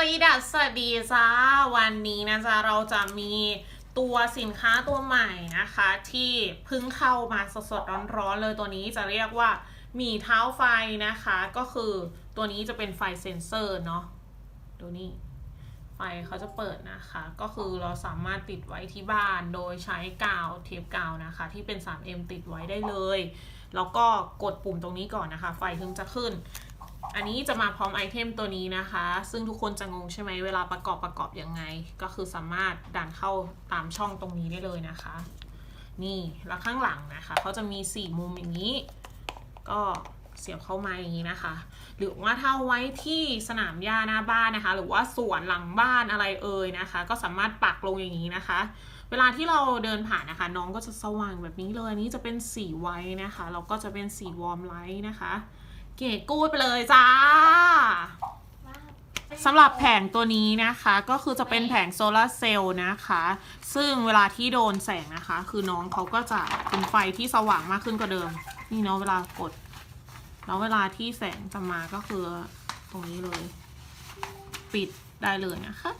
สวัสดีดัสสวัสดีจ้าวันนี้นะจ๊ะเราจะมีตัวสินค้าตัวใหม่นะคะ ที่เพิ่งเข้ามาสดๆร้อนๆเลยตัวนี้จะเรียกว่ามีเท้าไฟนะคะ ก็คือตัวนี้จะเป็นไฟเซนเซอร์เนาะตัวนี้ไฟเขาจะเปิดนะคะ ก็คือเราสามารถติดไว้ที่บ้านโดยใช้กาวเทปกาวนะคะ ที่เป็น 3M ติดไว้ได้เลย แล้วก็กดปุ่มตรงนี้ก่อนนะคะ ไฟถึงจะขึ้น อันนี้จะมาพร้อมไอเทมตัวนี้นะคะ ซึ่งทุกคนจะงงใช่ไหมเวลาประกอบประกอบยังไง ก็คือสามารถดันเข้าตามช่องตรงนี้ได้เลยนะคะ นี่แล้วข้างหลังนะคะเขาจะมีสี่มุมอย่างนี้ ก็เสียบเข้ามาอย่างนี้นะคะ หรือว่าถ้าไว้ที่สนามหญ้าหน้าบ้านนะคะ หรือว่าสวนหลังบ้านอะไรเอ่ยนะคะ ก็สามารถปักลงอย่างนี้นะคะ เวลาที่เราเดินผ่านนะคะ น้องก็จะสว่างแบบนี้เลยนี้จะเป็นสีไว้นะคะแล้วก็จะเป็นสีวอร์มไลท์นะคะ เก๋กูดไปเลยจ้าสำหรับแผงตัวนี้นะคะ ก็คือจะเป็นแผงโซลาร์เซลล์นะคะ ซึ่งเวลาที่โดนแสงนะคะ คือน้องเขาก็จะเป็นไฟที่สว่างมากขึ้นกว่าเดิม นี่เนาะเวลากด แล้วเวลาที่แสงจะมาก็คือตรงนี้เลย ปิดได้เลยนะคะ